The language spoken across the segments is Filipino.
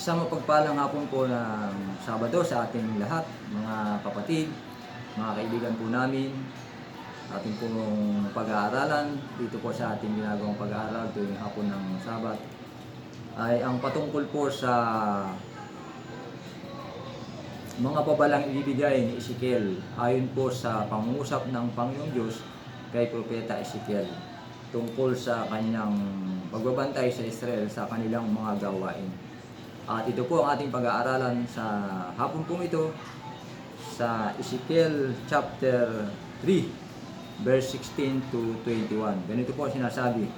Isang mapagpalang hapon po ng Sabado sa ating lahat, mga kapatid, mga kaibigan po namin, ating pong pag-aaralan dito po sa ating ginagawang pag-aaral tuwing hapon ng Sabat ay ang patungkol po sa mga babalang ibibigay ni Ezekiel ayon po sa pangungusap ng Panginoong Diyos kay Propeta Ezekiel tungkol sa kanyang pagbabantay sa Israel sa kanilang mga gawain. At ito po ang ating pag-aaralan sa hapon pong ito sa Ezekiel chapter 3 verse 16 to 21. Ganito po sinasabi.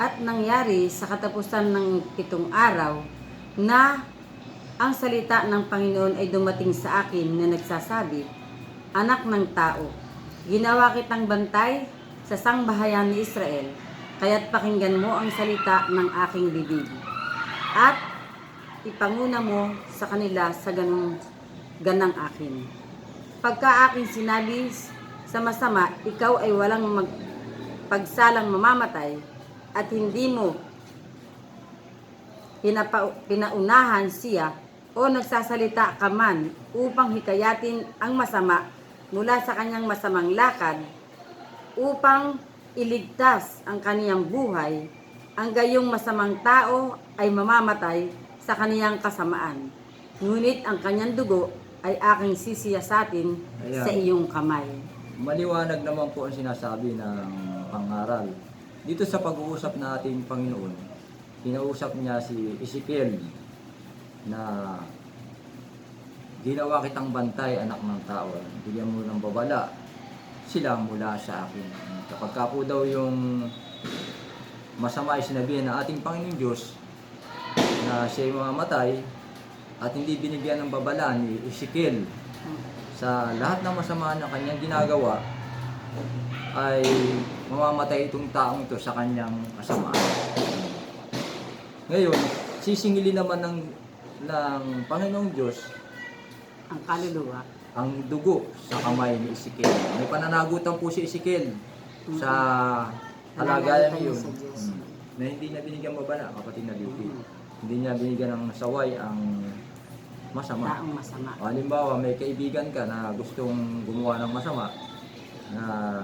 At nangyari sa katapusan ng pitong araw na ang salita ng Panginoon ay dumating sa akin na nagsasabi, Anak ng tao, ginawa kitang bantay sa sangbahayan ni Israel, kaya't pakinggan mo ang salita ng aking bibig. At ipanguna mo sa kanila sa ganong ganang akin. Pagka aking sinabi sa masama, ikaw ay walang magpagsalang mamamatay at hindi mo pinapa, pinaunahan siya o nagsasalita ka man upang hikayatin ang masama mula sa kanyang masamang lakad upang iligtas ang kaniyang buhay, ang gayong masamang tao ay mamamatay sa kaniyang kasamaan. Ngunit ang kanyang dugo ay aking sisiyasatin Ayan. sa iyong kamay. Maliwanag naman po ang sinasabi ng pangaral. Dito sa pag-uusap natin Panginoon, kinausap niya si Ezekiel na ginawa kitang bantay anak ng tao. Bigyan mo ng babala sila mula sa akin. Kapag ka po daw yung masama ay sinabihan ng ating Panginoon Diyos na siya ay mamamatay at hindi binigyan ng babala ni Ezekiel sa lahat ng masama na kanyang ginagawa ay mamamatay itong taong ito sa kanyang kasamaan. Ngayon, sisingilin naman ng, ng Panginoong Diyos Ang kaluluwa. ang dugo sa kamay ni Ezekiel. May pananagutan po si Ezekiel sa halagayan Pananagutan yun. Na hindi na binigyan babala, kapatid na Lipi. Hindi niya binigyan ng saway ang masama. Taong masama. O, halimbawa, may kaibigan ka na gustong gumawa ng masama, na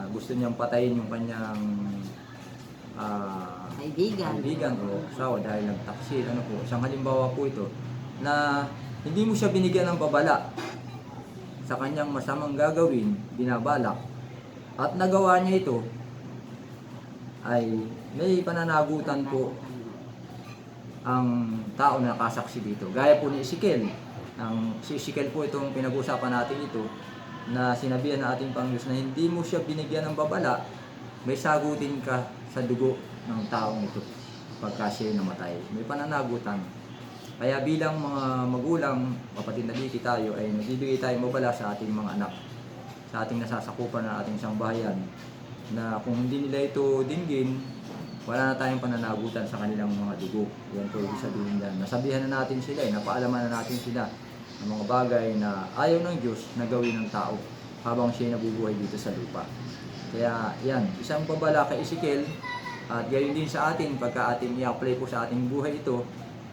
gusto niyang patayin yung kanyang ah, Kaibigan. kaibigan o asawa dahil nagtaksil, ano po, isang halimbawa po ito, na hindi mo siya binigyan ng babala sa kanyang masamang gagawin, binabalak, at nagawa niya ito, ay may pananagutan po ang tao na nakasaksi dito. Gaya po ni Ezekiel. Ang si Ezekiel po itong pinag-usapan natin ito na sinabihan ng ating Panginoon na hindi mo siya binigyan ng babala, may sagutin ka sa dugo ng taong ito pagka siya namatay. May pananagutan. Kaya bilang mga magulang, kapatid na dito tayo, ay nagbibigay tayo babala sa ating mga anak, sa ating nasasakupan ng ating sambahayan, na kung hindi nila ito dinggin, wala na tayong pananagutan sa kanilang mga dugo. Yan po ibig sabihin yan. Nasabihan na natin sila, eh, napaalaman na natin sila ng mga bagay na ayaw ng Diyos na gawin ng tao habang siya nabubuhay dito sa lupa. Kaya yan, isang pabala kay Ezekiel at gayon din sa atin pagka ating i-apply po sa ating buhay ito,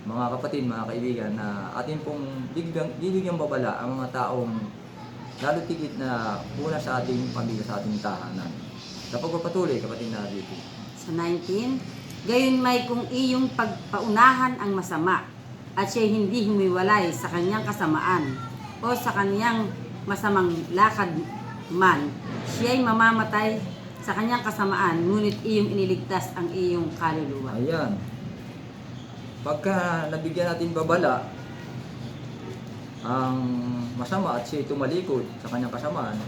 mga kapatid, mga kaibigan, na atin pong bigyan, bibigyan babala ang mga taong lalo tigit na una sa ating pamilya, sa ating tahanan. Sa pagpapatuloy, kapatid na dito. Sa 19, Gayon may kung iyong pagpaunahan ang masama at siya hindi humiwalay sa kanyang kasamaan o sa kanyang masamang lakad man, siya'y mamamatay sa kanyang kasamaan, ngunit iyong iniligtas ang iyong kaluluwa. Ayan. Pagka nabigyan natin babala, ang masama at siya tumalikod sa kanyang kasamaan,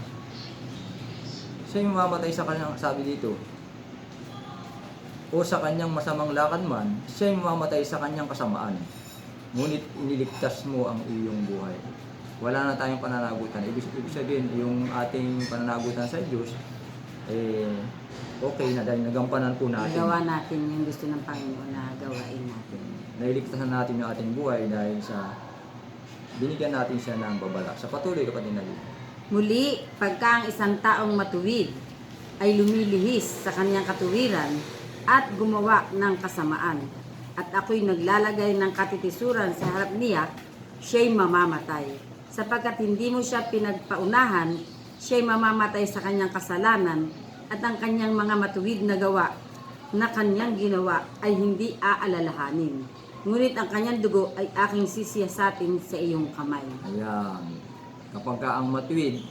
siya yung mamamatay sa kanyang, sabi dito, o sa kanyang masamang lakad man, siya yung mamamatay sa kanyang kasamaan. Ngunit iniligtas mo ang iyong buhay. Wala na tayong pananagutan. Ibig, ibig sabihin, yung ating pananagutan sa Diyos, eh, okay na dahil nagampanan po natin. Gawa natin yung gusto ng Panginoon na gawain natin. nailigtasan natin yung ating buhay dahil sa binigyan natin siya ng babala. Sa patuloy kapatid na Muli, pagka ang isang taong matuwid ay lumilihis sa kanyang katuwiran at gumawa ng kasamaan, at ako'y naglalagay ng katitisuran sa harap niya, siya'y mamamatay. Sapagkat hindi mo siya pinagpaunahan, siya'y mamamatay sa kanyang kasalanan at ang kanyang mga matuwid na gawa na kanyang ginawa ay hindi aalalahanin. Ngunit ang kanyang dugo ay aking sisiyasatin sa iyong kamay. Ayan. Kapag ka ang matuwid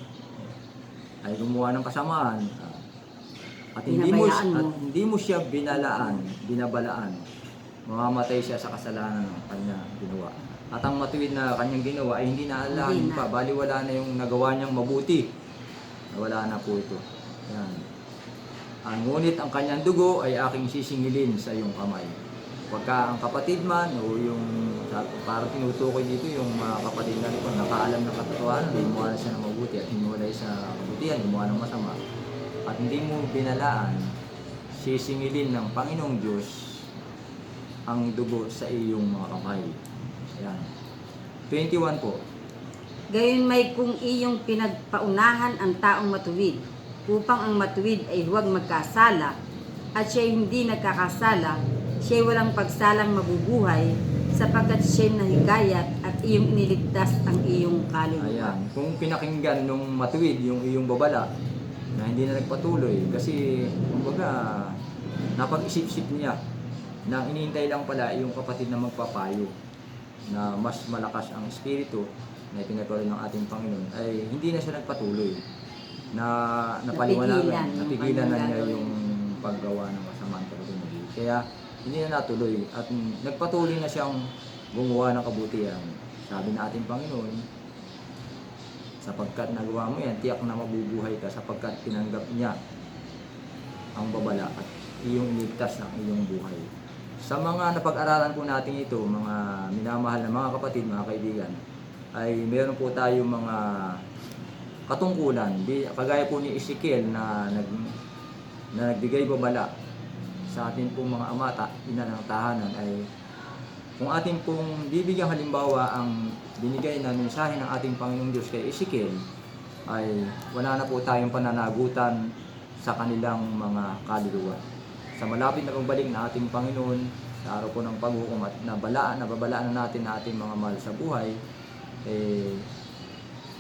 ay gumawa ng kasamaan ah, at hindi mo, Binabayaan mo. at hindi mo siya binalaan, binabalaan, mamamatay siya sa kasalanan ng kanya ginawa. At ang matuwid na kanyang ginawa ay hindi naalahan Hindi na. pa, bali wala na yung nagawa niyang mabuti. Wala na po ito. Yan. Ang ngunit ang kanyang dugo ay aking sisingilin sa iyong kamay. Pagka ang kapatid man o yung para tinutukoy dito yung mga kapatid na ito, nakaalam ng katotohanan, himuha siya ng mabuti at himuha sa kabutihan, himuha ng masama. At hindi mo binalaan, sisingilin ng Panginoong Diyos ang dugo sa iyong mga kamay. Ayan. 21 po. Gayon may kung iyong pinagpaunahan ang taong matuwid, upang ang matuwid ay huwag magkasala, at siya hindi nagkakasala, siya walang pagsalang mabubuhay, sapagkat siya nahigayat at iyong iniligtas ang iyong kaluluwa. Ayan. Kung pinakinggan nung matuwid yung iyong babala na hindi na nagpatuloy kasi kumbaga napag-isip-isip niya na iniintay lang pala yung kapatid na magpapayo na mas malakas ang espiritu na ipinagkaroon ng ating Panginoon ay hindi na siya nagpatuloy na napaliwanagan, Napigilan napigilan na niya yung paggawa ng kasamaan kapatid Kaya hindi na natuloy at nagpatuloy na siyang gumawa ng kabutihan. Sabi ng ating Panginoon, sapagkat nagawa mo yan, tiyak na mabubuhay ka sapagkat tinanggap niya ang babala at iyong iligtas ng iyong buhay. Sa mga napag-aralan po natin ito, mga minamahal na mga kapatid, mga kaibigan, ay meron po tayo mga katungkulan. Kagaya po ni Ezekiel na, nag, na nagbigay babala sa ating pong mga amata, ina ng tahanan, ay kung ating pong bibigyan halimbawa ang binigay na mensahe ng ating Panginoong Diyos kay Ezekiel, ay wala na po tayong pananagutan sa kanilang mga kaluluwa. Sa malapit na pagbalik na ating Panginoon, sa araw po ng paghukom at nabalaan, nababalaan na natin na ating mga mahal sa buhay, eh,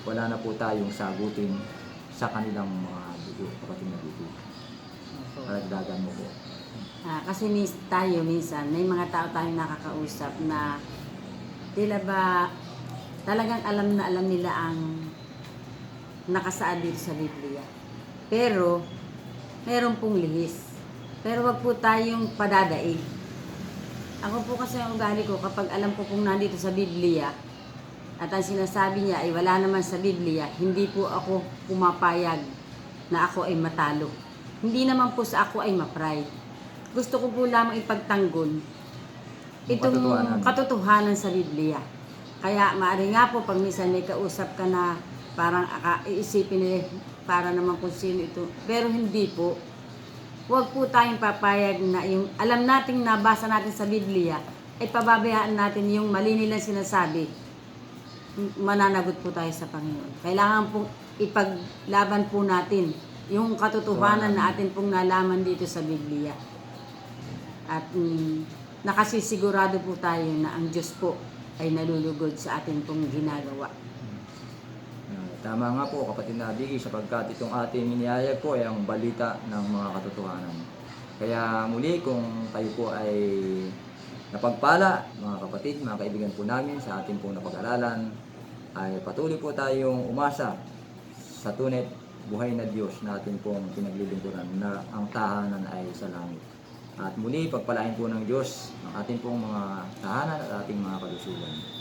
wala na po tayong sagutin sa kanilang mga dugo, kapatid na dugo. Karagdagan mo po. Ah, kasi mis tayo minsan, may mga tao tayong nakakausap na tila ba talagang alam na alam nila ang nakasaad dito sa Biblia. Pero, meron pong lihis. Pero wag po tayong padadaig. Ako po kasi ang ugali ko, kapag alam ko kung nandito sa Biblia, at ang sinasabi niya ay wala naman sa Biblia, hindi po ako pumapayag na ako ay matalo. Hindi naman po sa ako ay ma-pride. Gusto ko po lamang ipagtanggol itong katotohanan. katotohanan sa Biblia. Kaya maaari nga po pag minsan may kausap ka na parang aka, iisipin eh, para naman kung sino ito. Pero hindi po. Huwag po tayong papayag na yung alam nating nabasa natin sa Biblia ay pababayaan natin yung mali nilang sinasabi. Mananagot po tayo sa Panginoon. Kailangan pong ipaglaban po natin yung katotohanan na atin pong nalaman dito sa Biblia. At mm, nakasisigurado po tayo na ang Diyos po ay nalulugod sa atin pong ginagawa. Ah, Tama nga po kapatid na Digi sapagkat itong ating inihayag po ay ang balita ng mga katotohanan. Kaya muli kung kayo po ay napagpala, mga kapatid, mga kaibigan po namin sa ating pong napag-aralan, ay patuloy po tayong umasa sa tunay buhay na Diyos na ating pong pinaglilingkuran na ang tahanan ay sa langit. At muli, pagpalain po ng Diyos ang ating pong mga tahanan at ating mga kalusugan.